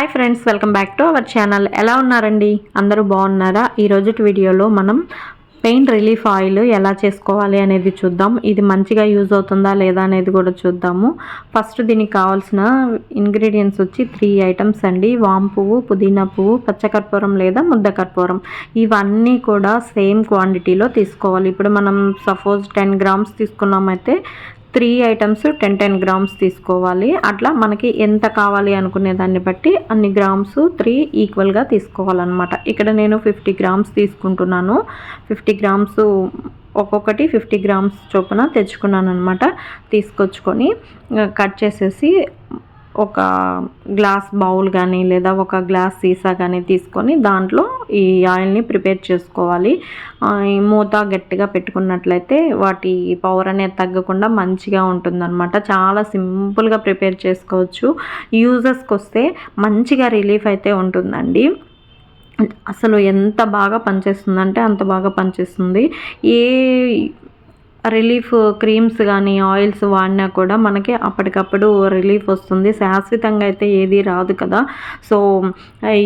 Hi friends welcome back to our channel. ఎలా ఉన్నారండి? అందరూ బాగున్నారా? ఈ వీడియోలో మనం పెయిన్ రిలీఫ్ ఆయిల్ ఎలా చేసుకోవాలి అనేది చూద్దాం. ఇది మంచిగా యూజ్ అవుతుందా లేదా అనేది కూడా చూద్దాము. ఫస్ట్ దీనికి కావాల్సిన ఇంగ్రీడియంట్స్ వచ్చి త్రీ ఐటమ్స్ అండి. వామ్ పువ్వు పుదీనా పువ్వు పచ్చకర్పూరం లేదా ముద్ద కర్పూరం ఇవన్నీ కూడా సేమ్ క్వాంటిటీలో తీసుకోవాలి. ఇప్పుడు మనం suppose ten grams తీసుకున్నామైతే three items ten ten grams తీసుకోవాలి. అట్లా మనకి ఎంత కావాలి అనుకునే దాన్ని బట్టి అన్ని గ్రామ్స్ త్రీ ఈక్వల్గా తీసుకోవాలన్నమాట. ఇక్కడ నేను ఫిఫ్టీ గ్రామ్స్ తీసుకుంటున్నాను. ఫిఫ్టీ గ్రామ్స్ ఒక్కొక్కటి ఫిఫ్టీ గ్రామ్స్ చొప్పున తెచ్చుకున్నాను అనమాట తీసుకొచ్చుకొని కట్ చేసేసి ఒక గ్లాస్ బౌల్ కానీ లేదా ఒక గ్లాస్ సీసా కానీ తీసుకొని దాంట్లో ఈ ఆయిల్ని ప్రిపేర్ చేసుకోవాలి. ఈ మూత గట్టిగా పెట్టుకున్నట్లయితే వాటి పవర్ అనేది తగ్గకుండా మంచిగా ఉంటుందన్నమాట. చాలా సింపుల్గా ప్రిపేర్ చేసుకోవచ్చు. యూజర్స్కి వస్తే మంచిగా రిలీఫ్ అయితే ఉంటుందండి. అసలు ఎంత బాగా పనిచేస్తుందంటే అంత బాగా పనిచేస్తుంది. ఏ రిలీఫ్ క్రీమ్స్ కానీ ఆయిల్స్ వాడినా కూడా మనకి అప్పటికప్పుడు రిలీఫ్ వస్తుంది. శాశ్వతంగా అయితే ఏది రాదు కదా. సో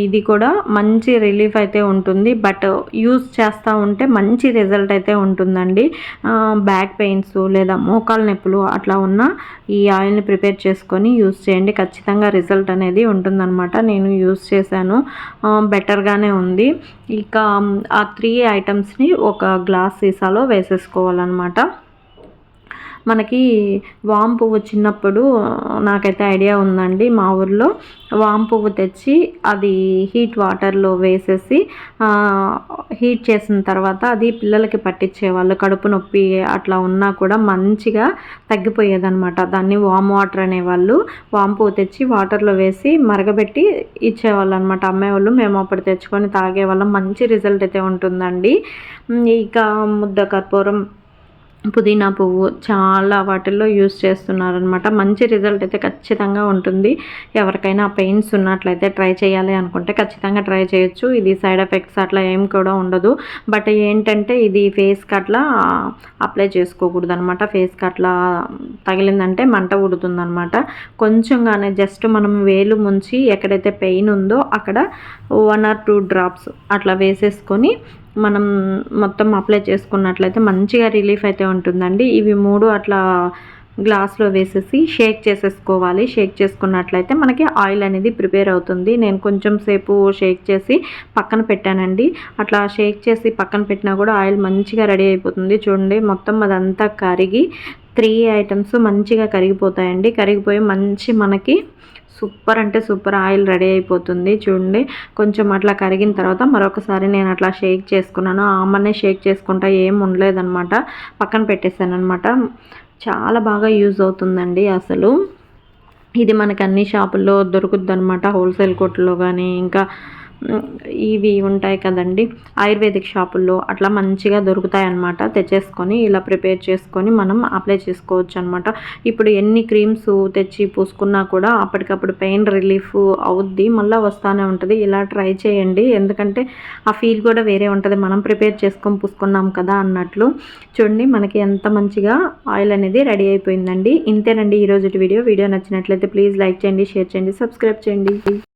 ఇది కూడా మంచి రిలీఫ్ అయితే ఉంటుంది. బట్ యూస్ చేస్తూ ఉంటే మంచి రిజల్ట్ అయితే ఉంటుందండి. బ్యాక్ పెయిన్స్ లేదా మోకాల నొప్పులు అట్లా ఉన్న ఈ ఆయిల్ని ప్రిపేర్ చేసుకొని యూస్ చేయండి. ఖచ్చితంగా రిజల్ట్ అనేది ఉంటుందన్నమాట. నేను యూస్ చేశాను. బెటర్గానే ఉంది. ఇక ఆ త్రీ ఐటమ్స్ని ఒక గ్లాస్ సీసాలో వేసేసుకోవాలన్నమాట. మనకి వామ్ పువ్వు చిన్నప్పుడు నాకైతే ఐడియా ఉందండి మా ఊర్లో. వామ్ పువ్వు తెచ్చి అది హీట్ వాటర్లో వేసేసి హీట్ చేసిన తర్వాత అది పిల్లలకి పట్టించేవాళ్ళు. కడుపు నొప్పి అట్లా ఉన్నా కూడా మంచిగా తగ్గిపోయేదన్నమాట. దాన్ని వామ్ వాటర్ అనేవాళ్ళు. వామ్ పువ్వు తెచ్చి వాటర్లో వేసి మరగబెట్టి ఇచ్చేవాళ్ళు అనమాట అమ్మేవాళ్ళు మేము అప్పుడు తెచ్చుకొని తాగేవాళ్ళం. మంచి రిజల్ట్ అయితే ఉంటుందండి. ఇక ముద్ద కర్పూరం పుదీనా పువ్వు చాలా వాటిల్లో యూస్ చేస్తున్నారనమాట మంచి రిజల్ట్ అయితే ఖచ్చితంగా ఉంటుంది. ఎవరికైనా పెయిన్స్ ఉన్నట్లయితే ట్రై చేయాలి అనుకుంటే ఖచ్చితంగా ట్రై చేయొచ్చు. ఇది సైడ్ ఎఫెక్ట్స్ అట్లా ఏం కూడా ఉండదు. బట్ ఏంటంటే ఇది ఫేస్కి అట్లా అప్లై చేసుకోకూడదు అనమాట ఫేస్కి అట్లా తగిలిందంటే మంట ఉడుతుందనమాట కొంచెంగానే జస్ట్ మనం వేలు ముంచి ఎక్కడైతే పెయిన్ ఉందో అక్కడ వన్ ఆర్ టూ డ్రాప్స్ అట్లా వేసేసుకొని మనం మొత్తం అప్లై చేసుకున్నట్లయితే మంచిగా రిలీఫ్ అయితే ఉంటుందండి. ఇవి మూడు అట్లా గ్లాస్లో వేసేసి షేక్ చేసేసుకోవాలి. షేక్ చేసుకున్నట్లయితే మనకి ఆయిల్ అనేది ప్రిపేర్ అవుతుంది. నేను కొంచెం సేపు షేక్ చేసి పక్కన పెట్టానండి. అట్లా షేక్ చేసి పక్కన పెట్టినా కూడా ఆయిల్ మంచిగా రెడీ అయిపోతుంది. చూడండి మొత్తం అదంతా కరిగి త్రీ ఐటమ్స్ మంచిగా కరిగిపోతాయండి. కరిగిపోయి మంచి మనకి సూపర్ అంటే సూపర్ ఆయిల్ రెడీ అయిపోతుంది. చూడండి కొంచెం అట్లా కరిగిన తర్వాత మరొకసారి నేను అట్లా షేక్ చేసుకున్నాను. ఆమనే షేక్ చేసుకుంటా ఏం ఉండలేదన్నమాట. పక్కన పెట్టేశాను అనమాట చాలా బాగా యూజ్ అవుతుందండి అసలు. ఇది మనకు అన్ని షాపుల్లో దొరుకుద్ది అనమాట హోల్సేల్ కొట్లో కానీ ఇంకా ఇవి ఉంటాయి కదండి. ఆయుర్వేదిక్ షాపుల్లో అట్లా మంచిగా దొరుకుతాయి అన్నమాట తెచ్చేసుకొని ఇలా ప్రిపేర్ చేసుకొని మనం అప్లై చేసుకోవచ్చు అనమాట ఇప్పుడు ఎన్ని క్రీమ్స్ తెచ్చి పూసుకున్నా కూడా అప్పటికప్పుడు పెయిన్ రిలీఫ్ అవుద్ది మళ్ళీ వస్తూనే ఉంటుంది. ఇలా ట్రై చేయండి. ఎందుకంటే ఆ ఫీల్ కూడా వేరే ఉంటుంది. మనం ప్రిపేర్ చేసుకొని పూసుకున్నాం కదా అన్నట్లు. చూడండి మనకి ఎంత మంచిగా ఆయిల్ అనేది రెడీ అయిపోయిందండి. ఇంతేనండి ఈరోజు వీడియో. వీడియో నచ్చినట్లయితే ప్లీజ్ లైక్ చేయండి షేర్ చేయండి సబ్స్క్రైబ్ చేయండి.